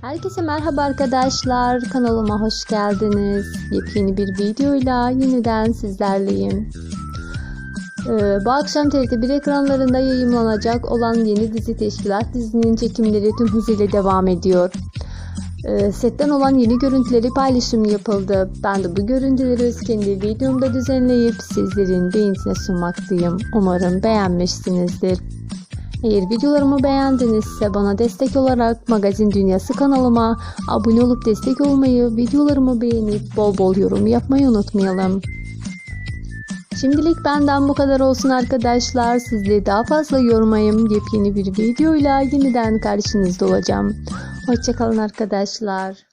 Herkese merhaba arkadaşlar. Kanalıma hoş geldiniz. Yepyeni bir videoyla yeniden sizlerleyim. Ee, bu akşam TRT1 ekranlarında yayınlanacak olan yeni dizi Teşkilat dizinin çekimleri tüm hızıyla devam ediyor. Ee, setten olan yeni görüntüleri paylaşım yapıldı. Ben de bu görüntüleri öz kendi videomda düzenleyip sizlerin beğenisine sunmaktayım. Umarım beğenmişsinizdir. Eğer videolarımı beğendinizse bana destek olarak Magazin Dünyası kanalıma abone olup destek olmayı, videolarımı beğenip bol bol yorum yapmayı unutmayalım. Şimdilik benden bu kadar olsun arkadaşlar. Sizleri daha fazla yormayayım. Yepyeni bir videoyla yeniden karşınızda olacağım. Hoşçakalın arkadaşlar.